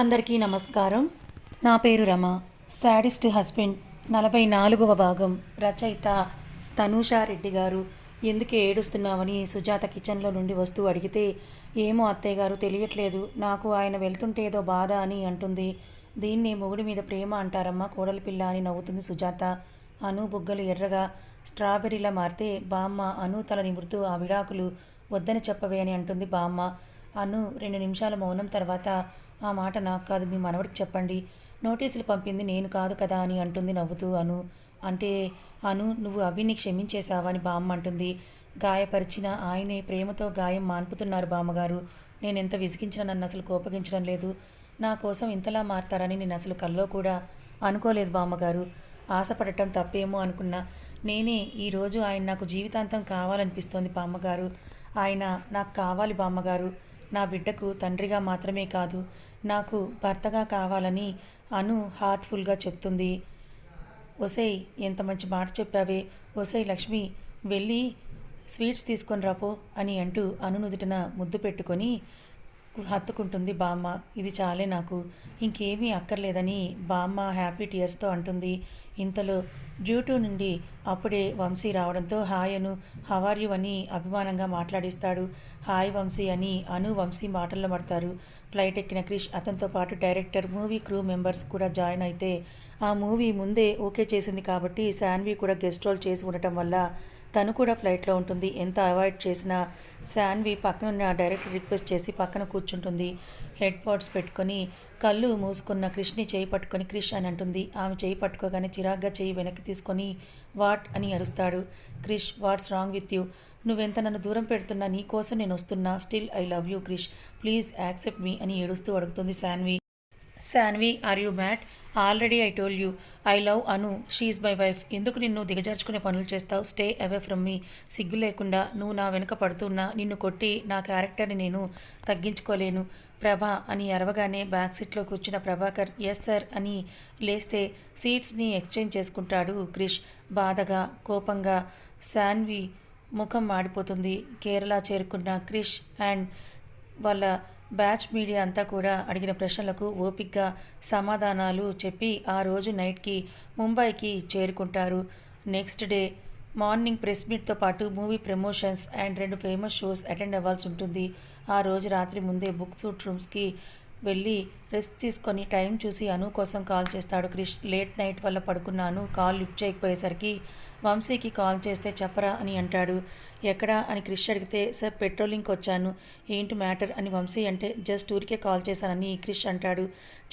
అందరికీ నమస్కారం. నా పేరు రమ. శాడిస్ట్ హస్బెండ్ నలభై నాలుగవ భాగం. రచయిత తనూషా రెడ్డి గారు. ఎందుకు ఏడుస్తున్నావని సుజాత కిచెన్లో నుండి వస్తూ అడిగితే ఏమో అత్తయ్య గారు తెలియట్లేదు. నాకు ఆయన వెళ్తుంటే ఏదో బాధ అని అంటుంది. దీన్ని మొగుడి మీద ప్రేమ అంటారమ్మా కోడలి పిల్ల అని నవ్వుతుంది సుజాత. అను బుగ్గలు ఎర్రగా స్ట్రాబెర్రీలా మారితే బామ్మ అను తల నిమురుతూ ఆ విడాకులు వద్దని చెప్పవే అని అంటుంది బామ్మ. అను రెండు నిమిషాల మౌనం తర్వాత ఆ మాట నాకు కాదు మీ మనవడికి చెప్పండి. నోటీసులు పంపింది నేను కాదు కదా అని అంటుంది నవ్వుతూ అను. అంటే అను నువ్వు అభిని క్షమించేశావా అని బామ్మ అంటుంది. గాయపరిచిన ఆయనే ప్రేమతో గాయం మాన్పుతున్నారు బామ్మగారు. నేను ఎంత విసిగించినా నన్ను అసలు కోపగించడం లేదు. నా కోసం ఇంతలా మారతారని నేను అసలు కల్లో కూడా అనుకోలేదు బామ్మగారు. ఆశపడటం తప్పేమో అనుకున్నా నేనే ఈరోజు ఆయన నాకు జీవితాంతం కావాలనిపిస్తోంది బామ్మగారు. ఆయన నాకు కావాలి బామ్మగారు. నా బిడ్డకు తండ్రిగా మాత్రమే కాదు నాకు భర్తగా కావాలని అను హార్ట్ఫుల్గా చెప్తుంది. ఒసేయ్ ఎంత మంచి మాట చెప్పావే. ఒసేయ్ లక్ష్మి వెళ్ళి స్వీట్స్ తీసుకొని రాపో అని అంటూ అనునుదుటిన ముద్దు పెట్టుకొని హత్తుకుంటుంది బామ్మ. ఇది చాలే నాకు. ఇంకేమీ అక్కర్లేదని బామ్మ హ్యాపీ టీయర్స్తో అంటుంది. ఇంతలో డ్యూటీ నుండి అప్పుడే వంశీ రావడంతో హాయ్ అను హవార్ అని అభిమానంగా మాట్లాడిస్తాడు. హాయ్ వంశీ అని అను వంశీ మాటల్లో పడతారు ఫ్లైట్ ఎక్కిన క్రిష్ అతనితో పాటు డైరెక్టర్ మూవీ క్రూ మెంబర్స్ కూడా జాయిన్ అయితే ఆ మూవీ ముందే ఓకే చేసింది కాబట్టి శాన్వి కూడా గెస్ట్ రోల్ చేసి ఉండటం వల్ల తను కూడా ఫ్లైట్లో ఉంటుంది. ఎంత అవాయిడ్ చేసినా శాన్వి పక్కన ఉన్న డైరెక్టర్ రిక్వెస్ట్ చేసి పక్కన కూర్చుంటుంది. హెడ్ పాడ్స్ పెట్టుకొని కళ్ళు మూసుకున్న క్రిష్ని చేయి పట్టుకొని క్రిష్ అని అంటుంది. ఆమె చేయి పట్టుకోగానే చిరాగ్గా చేయి వెనక్కి తీసుకొని వాట్ అని అరుస్తాడు. Krish what's wrong with you? నువ్వెంత నన్ను దూరం పెడుతున్నా నీ కోసం నేను వస్తున్నా still I love you Krish. Please accept me అని ఏడుస్తూ అడుగుతుంది Shanvi. Shanvi are you mad already I told you I love Anu. She's my wife. ఎందుకు నిన్ను దిగజార్చుకునే పనులు చేస్తావు? Stay away from me. సిగ్గు లేకుండా నువ్వు నా వెనుక పడుతున్నా నిన్ను కొట్టి నా క్యారెక్టర్ని నేను తగ్గించుకోలేను. ప్రభా అని అరవగానే బ్యాక్ సీట్లో కూర్చున్న ప్రభాకర్ ఎస్ సార్ అని లేస్తే సీట్స్ని ఎక్స్చేంజ్ చేసుకుంటాడు క్రిష్. బాధగా కోపంగా శాన్వి ముఖం మాడిపోతుంది. కేరళ చేరుకున్న క్రిష్ అండ్ వాళ్ళ బ్యాచ్ మీడియా అంతా కూడా అడిగిన ప్రశ్నలకు ఓపిక్గా సమాధానాలు చెప్పి ఆ రోజు నైట్కి ముంబైకి చేరుకుంటారు. నెక్స్ట్ డే మార్నింగ్ ప్రెస్ మీట్తో పాటు మూవీ ప్రమోషన్స్ అండ్ రెండు ఫేమస్ షోస్ అటెండ్ అవ్వాల్సి ఉంటుంది. ఆ రోజు రాత్రి ముందే బుక్ సూట్ రూమ్స్కి వెళ్ళి రెస్ట్ తీసుకొని టైం చూసి అను కోసం కాల్ చేస్తాడు క్రిష్. లేట్ నైట్ వల్ల పడుకున్నాను. కాల్ లిఫ్ట్ చేయకపోయేసరికి వంశీకి కాల్ చేస్తే చెప్పరా అని అంటాడు. ఎక్కడా అని క్రిష్ అడిగితే సార్ పెట్రోలింగ్కి వచ్చాను. ఏంటి మ్యాటర్? అని వంశీ అంటే జస్ట్ ఊరికే కాల్ చేశానని క్రిష్ అంటాడు.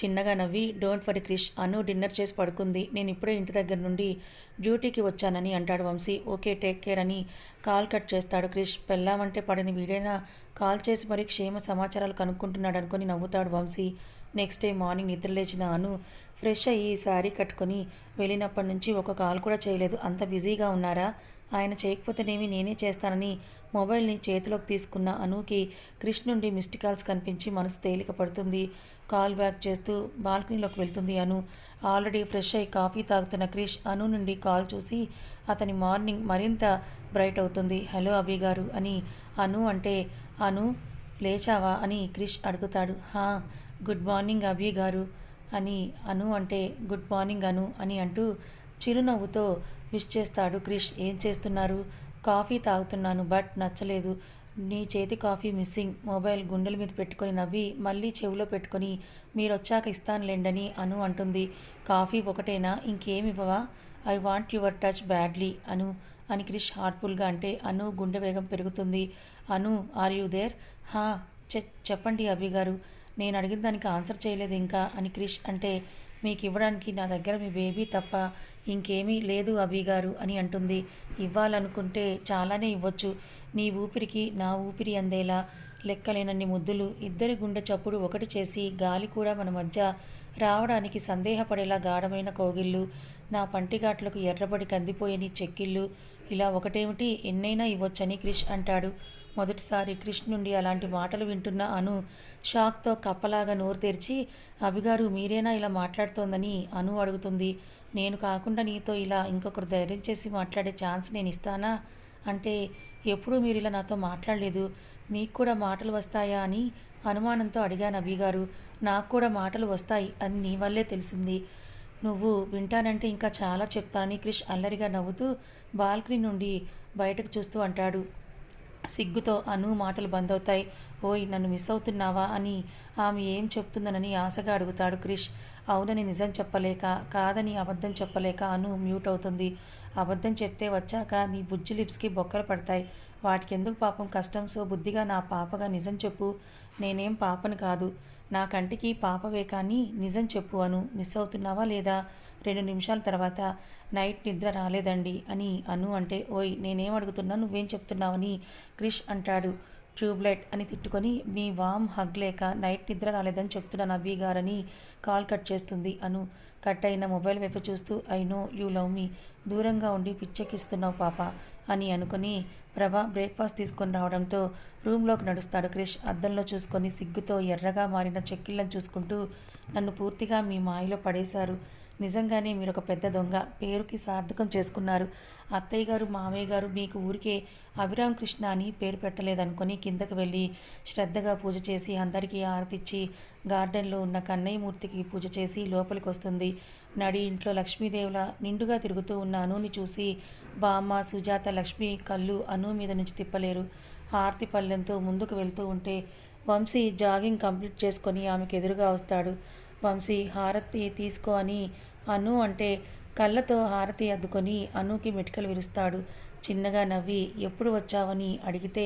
చిన్నగా నవ్వి don't worry Krish Anu dinner చేసి పడుకుంది. నేను ఇప్పుడే ఇంటి దగ్గర నుండి డ్యూటీకి వచ్చానని అంటాడు వంశీ. ఓకే టేక్ కేర్ అని కాల్ కట్ చేస్తాడు క్రిష్. పెళ్ళామంటే పడని వీడైనా? కాల్ చేసి మరీ క్షేమ సమాచారాలు కనుక్కుంటున్నాడు అనుకుని నవ్వుతాడు వంశీ. నెక్స్ట్ డే మార్నింగ్ నిద్రలేచిన అను ఫ్రెష్ అయ్యి శారీ కట్టుకొని వెళ్ళినప్పటి నుంచి ఒక కాల్ కూడా చేయలేదు. అంత బిజీగా ఉన్నారా? ఆయన చేయకపోతేనేమి నేనే చేస్తానని మొబైల్ని చేతిలోకి తీసుకున్న అనుకి క్రిష్ నుండి మిస్డ్ కాల్స్ కనిపించి మనసు తేలిక పడుతుంది. కాల్ బ్యాక్ చేస్తూ బాల్కనీలోకి వెళ్తుంది అను. ఆల్రెడీ ఫ్రెష్ అయ్యి కాఫీ తాగుతున్న క్రిష్ అను నుండి కాల్ చూసి అతని మార్నింగ్ మరింత బ్రైట్ అవుతుంది. హలో అభి గారు అని అను అంటే అను లేచావా? అని క్రిష్ అడుగుతాడు. హా గుడ్ మార్నింగ్ అభి గారు. అని అను అంటే గుడ్ మార్నింగ్ అను అని అంటూ చిరునవ్వుతో విష్ చేస్తాడు క్రిష్. ఏం చేస్తున్నారు? కాఫీ తాగుతున్నాను బట్ నచ్చలేదు. నీ చేతి కాఫీ మిస్సింగ్. మొబైల్ గుండెల మీద పెట్టుకొని నవ్వి మళ్ళీ చెవిలో పెట్టుకొని మీరు వచ్చాక ఇస్తానులేండని అను అంటుంది. కాఫీ ఒకటేనా? ఇంకేమి ఇవ్వవా? I want your touch badly Anu అని క్రిష్ హార్ట్ఫుల్గా అంటే అను గుండె వేగం పెరుగుతుంది. Anu are you there? హా చె చెప్పండి అభి గారు. నేను అడిగిన దానికి ఆన్సర్ చేయలేదు ఇంకా అని క్రిష్ అంటే మీకు ఇవ్వడానికి నా దగ్గర మీ బేబీ తప్ప ఇంకేమీ లేదు అభి గారు అని అంటుంది. ఇవ్వాలనుకుంటే చాలానే ఇవ్వచ్చు. నీ ఊపిరికి నా ఊపిరి అందేలా లెక్కలేనన్ని ముద్దులు. ఇద్దరి గుండె చప్పుడు ఒకటి చేసి గాలి కూడా మన మధ్య రావడానికి సందేహపడేలా గాఢమైన కోగిళ్ళు. నా పంటిఘాట్లకు ఎర్రబడి కందిపోయని చెక్కిళ్ళు. ఇలా ఒకటేమిటి? ఎన్నైనా ఇవ్వొచ్చని క్రిష్ అంటాడు. మొదటిసారి కృష్ణుండి నుండి అలాంటి మాటలు వింటున్న అను షాక్తో కప్పలాగా నోరు తెరిచి అభిగారు మీరేనా ఇలా మాట్లాడుతోందని అను అడుగుతుంది. నేను కాకుండా నీతో ఇలా ఇంకొకరు ధైర్యం చేసి మాట్లాడే ఛాన్స్ నేను ఇస్తానా? అంటే ఎప్పుడూ మీరు ఇలా నాతో మాట్లాడలేదు. మీకు కూడా మాటలు వస్తాయా అని అనుమానంతో అడిగాను అభిగారు. నాకు కూడా మాటలు వస్తాయి అని నీ వల్లే తెలిసింది. నువ్వు వింటానంటే ఇంకా చాలా చెప్తానని క్రిష్ అల్లరిగా నవ్వుతూ బాల్కనీ నుండి బయటకు చూస్తూ అంటాడు. సిగ్గుతో అను మాటలు బంద్ అవుతాయి ఓయ్ నన్ను మిస్ అవుతున్నావా అని ఆమె ఏం చెప్తుందనని ఆశగా అడుగుతాడు క్రిష్. అవునని నిజం చెప్పలేక కాదని అబద్ధం చెప్పలేక అను మ్యూట్ అవుతుంది. అబద్ధం చెప్తే వచ్చాక నీ బుజ్జి లిప్స్కి బొక్కలు పడతాయి. వాటికి ఎందుకు పాపం కష్టం? సో బుద్ధిగా నా పాపగా నిజం చెప్పు. నేనేం పాపను కాదు. నా కంటికి పాపవే కానీ నిజం చెప్పు అను. మిస్ అవుతున్నావా లేదా? రెండు నిమిషాల తర్వాత నైట్ నిద్ర రాలేదండి అని అను అంటే ఓయ్ నేనేం అడుగుతున్నా? నువ్వేం చెప్తున్నావని క్రిష్ అంటాడు. ట్యూబ్లైట్ అని తిట్టుకొని మీ వామ్ హగ్ లేక నైట్ నిద్ర రాలేదని చెప్తున్నాను అబ్బీ గారని కాల్ కట్ చేస్తుంది అను. కట్ అయిన మొబైల్ వైపు చూస్తూ I know you love me. దూరంగా ఉండి పిచ్చెక్కిస్తున్నావు పాప అని అనుకుని ప్రభా బ్రేక్ఫాస్ట్ తీసుకొని రావడంతో రూమ్లోకి నడుస్తాడు క్రిష్. అద్దంలో చూసుకొని సిగ్గుతో ఎర్రగా మారిన చెక్కిళ్ళను చూసుకుంటూ నన్ను పూర్తిగా మీ మాయలో పడేశారు. నిజంగానే మీరు ఒక పెద్ద దొంగ. పేరుకి సార్థకం చేసుకున్నారు. అత్తయ్య గారు మామయ్య గారు మీకు ఊరికే అభిరామ్ కృష్ణ అని పేరు పెట్టలేదనుకొని కిందకు వెళ్ళి శ్రద్ధగా పూజ చేసి అందరికీ ఆరతిచ్చి గార్డెన్లో ఉన్న కన్నయ్య మూర్తికి పూజ చేసి లోపలికి వస్తుంది నడి ఇంట్లో లక్ష్మీదేవుల నిండుగా తిరుగుతూ ఉన్న అనుని చూసి బామ్మ సుజాత లక్ష్మి కళ్ళు అను మీద నుంచి తిప్పలేరు. హారతి పల్లెంతో ముందుకు వెళ్తూ ఉంటే వంశీ జాగింగ్ కంప్లీట్ చేసుకొని ఆమెకు ఎదురుగా వస్తాడు. వంశీ హారతి తీసుకో అని అను అంటే కళ్ళతో హారతి అద్దుకొని అనుకి మెటికలు విరుస్తాడు. చిన్నగా నవ్వి ఎప్పుడు వచ్చావని అడిగితే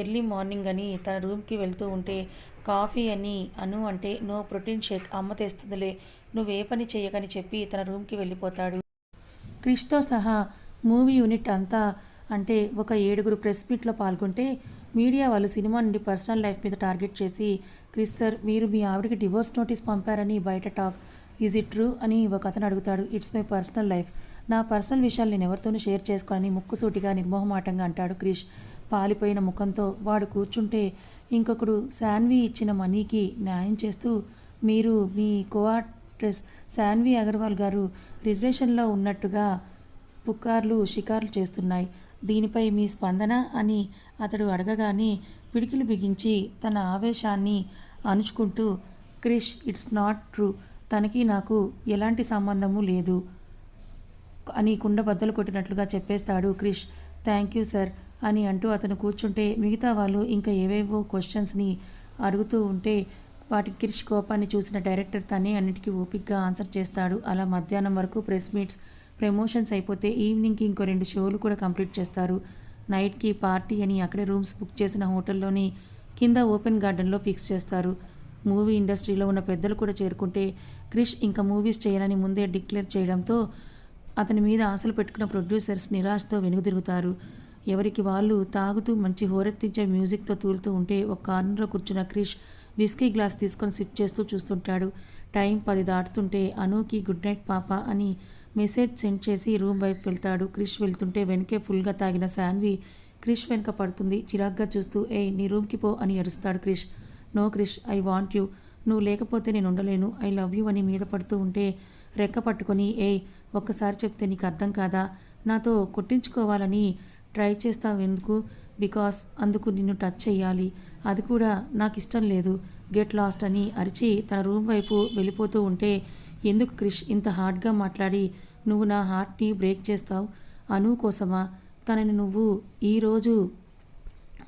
ఎర్లీ మార్నింగ్ అని తన రూమ్కి వెళ్తూ ఉంటే కాఫీ అని అను అంటే నో ప్రోటీన్ షేక్ అమ్మ తెస్తుందిలే నువ్వే పని చేయకని చెప్పి తన రూమ్కి వెళ్ళిపోతాడు. క్రిష్తో సహా మూవీ యూనిట్ అంతా అంటే ఒక ఏడుగురు ప్రెస్ మీట్లో పాల్గొంటే మీడియా వాళ్ళు సినిమా నుండి పర్సనల్ లైఫ్ మీద టార్గెట్ చేసి క్రిస్ సార్ మీరు మీ ఆవిడకి డివోర్స్ నోటీస్ పంపారని బయట టాక్. Is it true? అని ఒక అతను అడుగుతాడు. It's my personal life. నా పర్సనల్ విషయాలు నేను ఎవరితోనూ షేర్ చేసుకోనని ముక్కుసూటిగా నిర్మోహమాటంగా అంటాడు క్రిష్. పాలిపోయిన ముఖంతో వాడు కూర్చుంటే ఇంకొకడు శాన్వి ఇచ్చిన మనీకి న్యాయం చేస్తూ మీరు మీ కోఆర్ట్రెస్ శాన్వి అగర్వాల్ గారు రిలేషన్లో ఉన్నట్టుగా పుకార్లు షికార్లు చేస్తున్నాయి. దీనిపై మీ స్పందన అని అతడు అడగగానే పిడికిలు బిగించి తన ఆవేశాన్ని అణుచుకుంటూ క్రిష్ ఇట్స్ నాట్ ట్రూ. తనకి నాకు ఎలాంటి సంబంధము లేదు అని కుండ బద్దలు కొట్టినట్లుగా చెప్పేస్తాడు క్రిష్. థ్యాంక్ యూ సార్ అని అంటూ అతను కూర్చుంటే మిగతా వాళ్ళు ఇంకా ఏవేవో క్వశ్చన్స్ని అడుగుతూ ఉంటే వాటికి క్రిష్ కోపాన్ని చూసిన డైరెక్టర్ తనే అన్నిటికీ ఓపిక్గా ఆన్సర్ చేస్తాడు. అలా మధ్యాహ్నం వరకు ప్రెస్ మీట్స్ ప్రమోషన్స్ అయిపోతే ఈవినింగ్కి ఇంకో రెండు షోలు కూడా కంప్లీట్ చేస్తారు. నైట్కి పార్టీ అని అక్కడే రూమ్స్ బుక్ చేసిన హోటల్లోని కింద ఓపెన్ గార్డెన్లో ఫిక్స్ చేస్తారు. మూవీ ఇండస్ట్రీలో ఉన్న పెద్దలు కూడా చేరుకుంటే క్రిష్ ఇంకా మూవీస్ చేయాలని ముందే డిక్లేర్ చేయడంతో అతని మీద ఆశలు పెట్టుకున్న ప్రొడ్యూసర్స్ నిరాశతో వెనుగుదిరుగుతారు ఎవరికి వాళ్ళు తాగుతూ మంచి హోరెత్తించే మ్యూజిక్తో తూలుతూ ఉంటే ఒక కార్నర్లో కూర్చున్న క్రిష్ విస్కీ గ్లాస్ తీసుకొని సిప్ చేస్తూ చూస్తుంటాడు. టైం పది దాటుతుంటే అనూకి గుడ్ నైట్ పాప అని మెసేజ్ సెండ్ చేసి రూమ్ వైపు వెళ్తాడు. క్రిష్ వెళ్తుంటే వెనకే ఫుల్గా తాగిన శాన్వి క్రిష్ వెనక పడుతుంది. చిరాగ్గా చూస్తూ ఏయ్ నీ రూమ్కి పో అని అరుస్తాడు Krish. No Krish I want you. నువ్వు లేకపోతే నేను ఉండలేను. ఐ లవ్ యూ అని మీద పడుతూ ఉంటే రెక్క పట్టుకొని ఏయ్ ఒక్కసారి చెప్తే నీకు అర్థం కాదా? నాతో కొట్టించుకోవాలని ట్రై చేస్తావు ఎందుకు? బికాస్ అందుకు నిన్ను టచ్ చేయాలి అది కూడా నాకు ఇష్టం లేదు. గెట్ లాస్ట్ అని అరిచి తన రూమ్ వైపు వెళ్ళిపోతూ ఉంటే ఎందుకు క్రిష్? ఇంత హార్డ్గా మాట్లాడి నువ్వు నా హార్ట్ని బ్రేక్ చేస్తావు. అను కోసమా? తనని నువ్వు ఈరోజు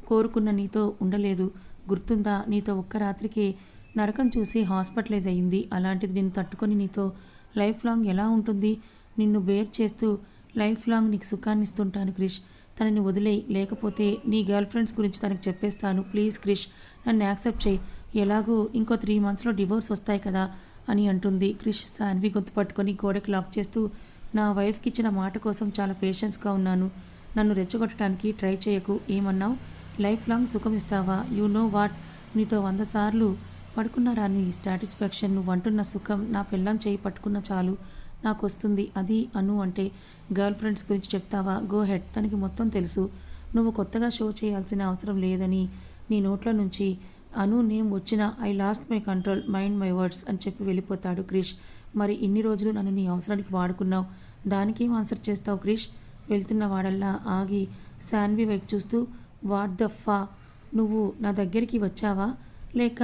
కోరుకున్న నీతో ఉండలేదు. గుర్తుందా? నీతో ఒక్క రాత్రికి నరకం చూసి హాస్పిటలైజ్ అయ్యింది అలాంటిది నేను తట్టుకొని నీతో లైఫ్ లాంగ్ ఎలా ఉంటుంది? నిన్ను బేర్ చేస్తూ లైఫ్ లాంగ్ నీకు సుఖాన్ని ఇస్తుంటాను క్రిష్. తనని వదిలేయి. లేకపోతే నీ గర్ల్ ఫ్రెండ్స్ గురించి తనకు చెప్పేస్తాను. ప్లీజ్ క్రిష్ నన్ను యాక్సెప్ట్ చేయి. ఎలాగూ ఇంకో త్రీ మంత్స్లో డివోర్స్ వస్తాయి కదా. అని అంటుంది. క్రిష్ శాన్వి గొంతు పట్టుకొని గోడకి లాక్ చేస్తూ నా వైఫ్కి ఇచ్చిన మాట కోసం చాలా పేషెన్స్గా ఉన్నాను. నన్ను రెచ్చగొట్టడానికి ట్రై చేయకు. ఏమన్నావు? లైఫ్ లాంగ్ సుఖం ఇస్తావా? You know what? నీతో వంద సార్లు పడుకున్నారా నీ సాటిస్ఫాక్షన్. నువ్వు అంటున్న సుఖం నా పిల్లం చేయి పట్టుకున్న చాలు. నాకు వస్తుంది అది అను అంటే గర్ల్ ఫ్రెండ్స్ గురించి చెప్తావా? Go ahead. తనకి మొత్తం తెలుసు. నువ్వు కొత్తగా షో చేయాల్సిన అవసరం లేదని నీ నోట్ల నుంచి అను నేమ్ వచ్చిన I lost my control mind my words అని చెప్పి వెళ్ళిపోతాడు క్రిష్. మరి ఇన్ని రోజులు నన్ను నీ అవసరానికి వాడుకున్నావు? దానికేం ఆన్సర్ చేస్తావు క్రిష్? వెళ్తున్న వాడల్లా ఆగి శాన్వి వైపు చూస్తూ వాట్ ద ఫా? నువ్వు నా దగ్గరికి వచ్చావా? లేక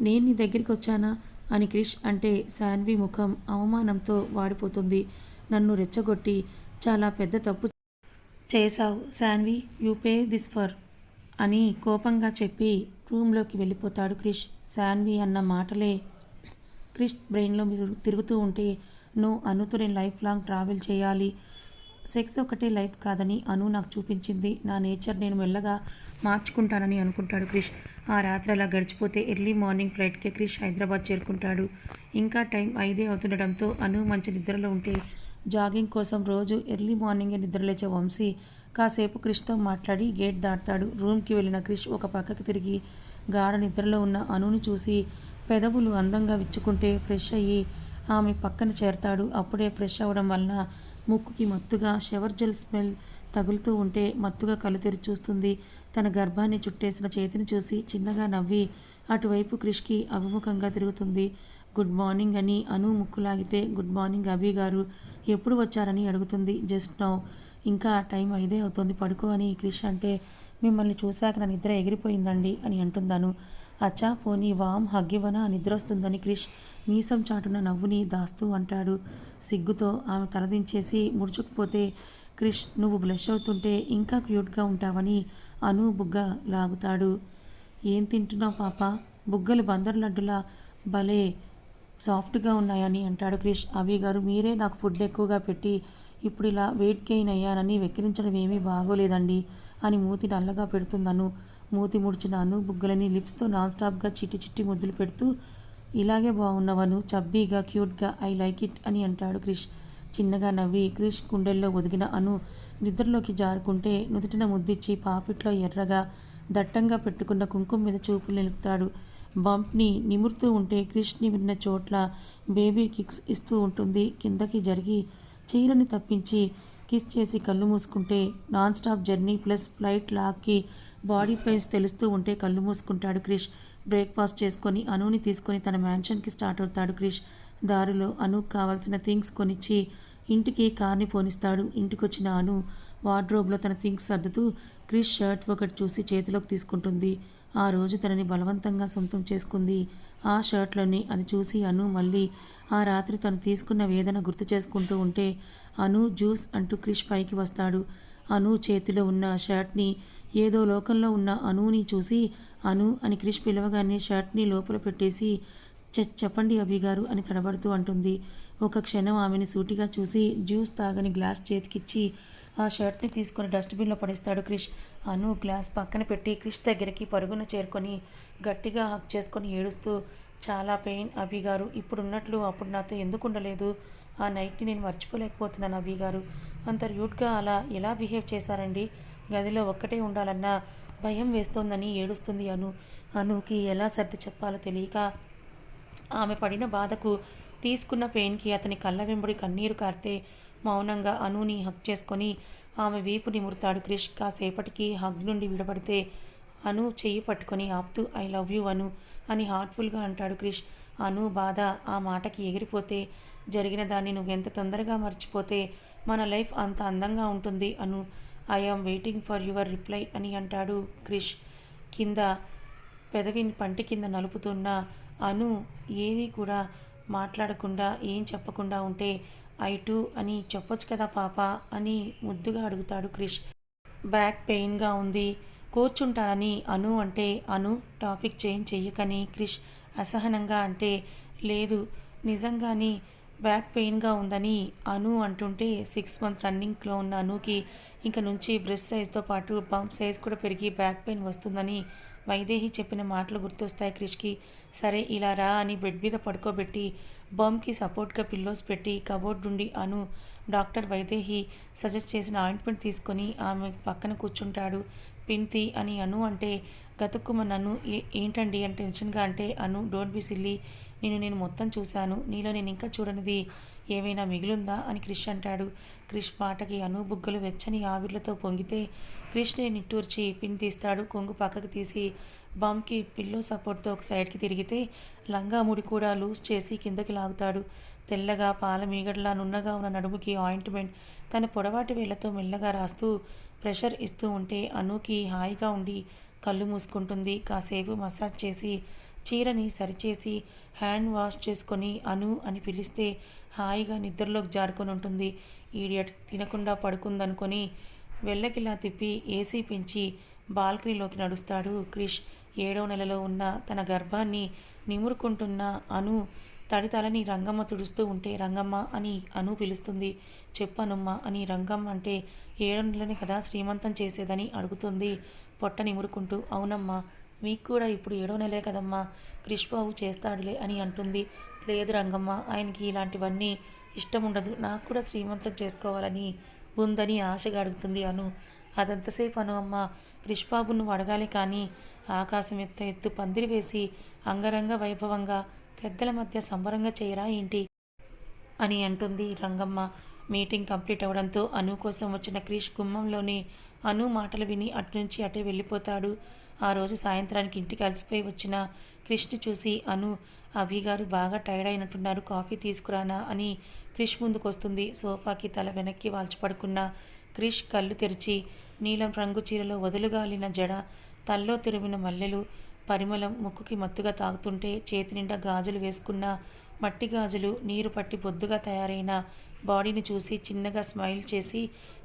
నేను నీ దగ్గరికి వచ్చానా? అని క్రిష్ అంటే శాన్వి ముఖం అవమానంతో వాడిపోతుంది. నన్ను రెచ్చగొట్టి చాలా పెద్ద తప్పు చేశావు Shanvi. You pay this for. అని కోపంగా చెప్పి రూమ్లోకి వెళ్ళిపోతాడు క్రిష్. శాన్వి అన్న మాటలే క్రిష్ బ్రెయిన్లో మీరు తిరుగుతూ ఉంటే నువ్వు అనుతో నేను లైఫ్ లాంగ్ ట్రావెల్ చేయాలి. సెక్స్ ఒకటే లైఫ్ కాదని అను నాకు చూపించింది. నా నేచర్ నేను మెల్లగా మార్చుకుంటానని అనుకుంటాడు క్రిష్. ఆ రాత్రి అలా గడిచిపోతే ఎర్లీ మార్నింగ్ ఫ్లైట్కే క్రిష్ హైదరాబాద్ చేరుకుంటాడు. ఇంకా టైం ఐదే అవుతుండడంతో అను మంచి నిద్రలో ఉంటే జాగింగ్ కోసం రోజు ఎర్లీ మార్నింగే నిద్రలేచే వంశీ కాసేపు క్రిష్తో మాట్లాడి గేట్ దాటుతాడు. రూమ్కి వెళ్ళిన క్రిష్ ఒక పక్కకి తిరిగి గాఢ నిద్రలో ఉన్న అనుని చూసి పెదవులు అందంగా విచ్చుకుంటే ఫ్రెష్ అయ్యి ఆమె పక్కన చేరతాడు. అప్పుడే ఫ్రెష్ అవ్వడం వలన ముక్కుకి మత్తుగా షవర్ జెల్ స్మెల్ తగులుతూ ఉంటే మత్తుగా కళ్ళు తెరిచి చూస్తుంది. తన గర్భాన్ని చుట్టేసిన చేతిని చూసి చిన్నగా నవ్వి అటువైపు క్రిష్కి అభిముఖంగా తిరుగుతుంది. గుడ్ మార్నింగ్ అని అను ముక్కు లాగితే గుడ్ మార్నింగ్ అభి గారు ఎప్పుడు వచ్చారని అడుగుతుంది. జస్ట్ నౌ ఇంకా టైం ఐదే అవుతుంది. పడుకో అని క్రిష్ అంటే మిమ్మల్ని చూశాక నా నిద్ర ఎగిరిపోయిందండి అని అంటున్నాను అచ్చా పోనీ వామ్ హగ్గివన నిద్ర వస్తుందని క్రిష్ మీసం చాటున నవ్వుని దాస్తూ అంటాడు. సిగ్గుతో ఆమె తలదించేసి ముడుచుకుపోతే క్రిష్ నువ్వు బ్లష్ అవుతుంటే ఇంకా క్యూట్గా ఉంటావని అను బుగ్గ లాగుతాడు. ఏం తింటున్నావు పాప? బుగ్గలు బందర్ లడ్డులా భలే సాఫ్ట్గా ఉన్నాయని అంటాడు క్రిష్. అభి గారు మీరే నాకు ఫుడ్ ఎక్కువగా పెట్టి ఇప్పుడు ఇలా వెయిట్ గెయిన్ అయ్యానని వెక్కిరించడం ఏమీ బాగోలేదండి అని మూతి నల్లగా పెడుతుందను. మూతి ముడిచినాను బుగ్గలని లిప్స్తో నాన్ స్టాప్గా చిట్టి చిట్టి ముద్దులు పెడుతూ ఇలాగే బాగున్నవను చబ్బీగా క్యూట్గా ఐ లైక్ ఇట్ అని అంటాడు క్రిష్. చిన్నగా నవ్వి క్రిష్ గుండెల్లో ఒదిగిన అను నిద్రలోకి జారుకుంటే నుదుటిన ముద్దిచ్చి పాపిట్లో ఎర్రగా దట్టంగా పెట్టుకున్న కుంకుమ మీద చూపులు నిలుపుతాడు. బంప్ని నిమురుతూ ఉంటే క్రిష్ని విన్న చోట్ల బేబీ కిక్స్ ఇస్తూ ఉంటుంది. కిందకి జరిగి చీరని తప్పించి కిస్ చేసి కళ్ళు మూసుకుంటే non stop journey plus flight లాక్కి body pains తెలుస్తూ ఉంటే కళ్ళు మూసుకుంటాడు క్రిష్. బ్రేక్ఫాస్ట్ చేసుకొని అనుని తీసుకొని తన మ్యాన్షన్కి స్టార్ట్ అవుతాడు క్రిష్. దారిలో అనుకు కావాల్సిన థింగ్స్ కొనిచ్చి ఇంటికి కార్ని పోనిస్తాడు. ఇంటికొచ్చిన అను వార్డ్రోబ్లో తన థింగ్స్ సర్దుతూ క్రిష్ షర్ట్ ఒకటి చూసి చేతిలోకి తీసుకుంటుంది. ఆ రోజు తనని బలవంతంగా సొంతం చేసుకుంది ఆ షర్ట్లోని అది చూసి అను మళ్ళీ ఆ రాత్రి తను తీసుకున్న వేదన గుర్తు చేసుకుంటూ ఉంటే అను జ్యూస్ అంటూ క్రిష్ పైకి వస్తాడు. అను చేతిలో ఉన్న షర్ట్ని ఏదో లోకంలో ఉన్న అనుని చూసి అను అని క్రిష్ పిలవగానే షర్ట్ని లోపల పెట్టేసి "చె- చెప్పండి అభి గారు అని తడబడుతూ అంటుంది. ఒక క్షణం ఆమెని సూటిగా చూసి జ్యూస్ తాగని గ్లాస్ చేతికిచ్చి ఆ షర్ట్ని తీసుకొని డస్ట్బిన్లో పడేస్తాడు క్రిష్. అను గ్లాస్ పక్కన పెట్టి క్రిష్ దగ్గరికి పరుగున చేరుకొని గట్టిగా హక్ చేసుకొని ఏడుస్తూ చాలా పెయిన్ అభి గారు ఇప్పుడున్నట్లు అప్పుడు నాతో ఎందుకు ఉండలేదు? ఆ నైట్ని నేను మర్చిపోలేకపోతున్నాను అభి గారు. అంత ర్యూట్గా అలా ఎలా బిహేవ్ చేశారండి? గదిలో ఒక్కటే ఉండాలన్నా భయం వేస్తోందని ఏడుస్తుంది అను. అనుకి ఎలా సర్ది చెప్పాలో తెలియక ఆమె పడిన బాధకు తీసుకున్న పెయిన్కి అతని కళ్ళ వెంబడి కన్నీరు కారితే మౌనంగా అనుని హక్ చేసుకొని ఆమె వీపు నిమురుతాడు. క్రిష్ కాసేపటికి హగ్ నుండి విడబడితే అను చెయ్యి పట్టుకొని ఆప్తూ ఐ లవ్ యూ అను అని హార్ట్ఫుల్గా అంటాడు క్రిష్. అను బాధ ఆ మాటకి ఎగిరిపోతే జరిగిన దాన్ని నువ్వెంత తొందరగా మర్చిపోతే మన లైఫ్ అంత అందంగా ఉంటుంది Anu. I am waiting for your reply అని అంటాడు క్రిష్. కింద పెదవిని పంటి కింద నలుపుతున్న అను ఏది కూడా మాట్లాడకుండా ఏం చెప్పకుండా ఉంటే ఐ టూ అని చెప్పొచ్చు కదా పాప అని ముద్దుగా అడుగుతాడు క్రిష్. బ్యాక్ పెయిన్గా ఉంది. కూర్చుంటానని అను అంటే అను. టాపిక్ చేంజ్ చెయ్యకని క్రిష్ అసహనంగా అంటే లేదు. నిజంగాని బ్యాక్ పెయిన్గా ఉందని అను అంటుంటే సిక్స్ మంత్ రన్నింగ్లో ఉన్న అనుకి ఇంక నుంచి బ్రెస్ట్ సైజ్తో పాటు బంప్ సైజ్ కూడా పెరిగి బ్యాక్ పెయిన్ వస్తుందని వైదేహి చెప్పిన మాటలు గుర్తొస్తాయి క్రిష్కి. సరే ఇలా రా అని బెడ్ మీద పడుకోబెట్టి బమ్కి సపోర్ట్గా పిల్లోస్ పెట్టి కబోర్డ్ నుండి అను. డాక్టర్ వైదేహి సజెస్ట్ చేసిన ఆయింట్మెంట్ తీసుకొని ఆమె పక్కన కూర్చుంటాడు. పింతి అని అను అంటే గతుక్కుమని అను ఏ ఏంటండి అని టెన్షన్గా అంటే అను డోంట్ బి సిల్లీ నేను నేను మొత్తం చూశాను నీలో నేను ఇంకా చూడనిది ఏమైనా మిగిలుందా? అని క్రిష్ అంటాడు. క్రిష్ మాటకి అను బుగ్గలు వెచ్చని ఆవిర్లతో పొంగితే క్రిష్ని నిట్టూర్చి పిన్ తీస్తాడు. కొంగు పక్కకు తీసి బామ్కి పిల్లో సపోర్ట్తో ఒక సైడ్కి తిరిగితే లంగా ముడి కూడా లూజ్ చేసి కిందకి లాగుతాడు. తెల్లగా పాల మీగడలా నున్నగా ఉన్న నడుముకి ఆయింట్మెంట్ తన పొడవాటి వేళ్ళతో మెల్లగా రాస్తూ ప్రెషర్ ఇస్తూ ఉంటే అనుకి హాయిగా ఉండి కళ్ళు మూసుకుంటుంది. కాసేపు మసాజ్ చేసి చీరని సరిచేసి హ్యాండ్ వాష్ చేసుకొని అను అని పిలిస్తే హాయిగా నిద్రలోకి జారుకొని ఉంటుంది. ఈడియట్ తినకుండా పడుకుందనుకొని వెళ్ళకిలా తిప్పి ఏసీ పెంచి బాల్కనీలోకి నడుస్తాడు క్రిష్. ఏడో నెలలో ఉన్న తన గర్భాన్ని నిమురుకుంటున్న అను తడి తలని రంగమ్మ తుడుస్తూ ఉంటే రంగమ్మ అని అను పిలుస్తుంది. చెప్పనుమ్మ అని రంగమ్మ అంటే ఏడో నెలని కదా శ్రీమంతం చేసేదని అడుగుతుంది పొట్ట నిమురుకుంటూ. అవునమ్మా మీకు కూడా ఇప్పుడు ఏడో నెలే కదమ్మా. క్రిష్ బాబు చేస్తాడులే అని అంటుంది. లేదు రంగమ్మ ఆయనకి ఇలాంటివన్నీ ఇష్టం ఉండదు. నాకు కూడా శ్రీమంతం చేసుకోవాలని ఉందని ఆశగా అడుగుతుంది అను. అదంతసేపు అను అమ్మ. క్రిష్బాబు నువ్వు అడగాలి కానీ ఆకాశం ఎత్త ఎత్తు పందిరి వేసి అంగరంగ వైభవంగా పెద్దల మధ్య సంబరంగా చేయరా ఏంటి? అని అంటుంది రంగమ్మ. మీటింగ్ కంప్లీట్ అవడంతో అను కోసం వచ్చిన క్రిష్ గుమ్మంలోనే అను మాటలు విని అటు నుంచి అటే వెళ్ళిపోతాడు. ఆ రోజు సాయంత్రానికి ఇంటికి అలసిపోయి వచ్చిన క్రిష్ని చూసి అను అభి గారు బాగా టైర్డ్ అయినట్టున్నారు కాఫీ తీసుకురానా అని క్రిష్ ముందుకు వస్తుంది. సోఫాకి తల వెనక్కి వాల్చి పడుకున్న క్రిష్ కళ్ళు తెరిచి నీలం రంగు చీరలో వదులుగాలిన జడ తల్లో తిరిమిన మల్లెలు పరిమళం ముక్కుకి మత్తుగా తాగుతుంటే చేతి నిండా గాజులు వేసుకున్న మట్టి గాజులు నీరు పట్టి బొద్దుగా తయారైన బాడీని చూసి చిన్నగా స్మైల్ చేసి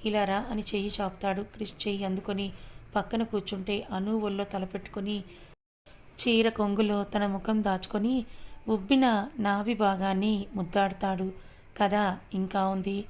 ఇలా రా అని చెయ్యి చాపుతాడు క్రిష్ చెయ్యి అందుకొని పక్కన కూర్చుంటే అను ఒళ్ళో తలపెట్టుకొని చీర కొంగులో తన ముఖం దాచుకొని ఉబ్బిన నాభి భాగాన్ని ముద్దాడతాడు. కదా ఇంకా ఉంది.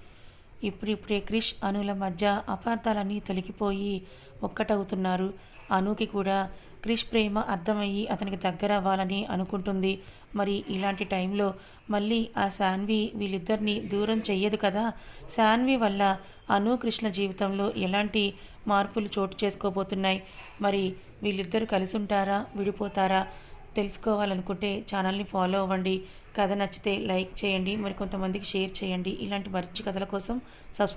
ఇప్పుడిప్పుడే క్రిష్ అనుల మధ్య అపార్థాలన్నీ తొలగిపోయి ఒక్కటవుతున్నారు. అనుకి కూడా క్రిష్ ప్రేమ అర్థమయ్యి అతనికి దగ్గర అవ్వాలని అనుకుంటుంది. మరి ఇలాంటి టైంలో మళ్ళీ ఆ శాన్వి వీళ్ళిద్దరిని దూరం చెయ్యదు కదా? శాన్వి వల్ల అను కృష్ణ జీవితంలో ఎలాంటి మార్పులు చోటు చేసుకోబోతున్నాయి. మరి వీళ్ళిద్దరూ కలిసి ఉంటారా? విడిపోతారా? తెలుసుకోవాలనుకుంటే ఛానల్ని ఫాలో అవ్వండి. కథ నచ్చితే లైక్ చేయండి. మరి కొంతమందికి షేర్ చేయండి. ఇలాంటి మర్చి కథల కోసం సబ్స్క్రైబ్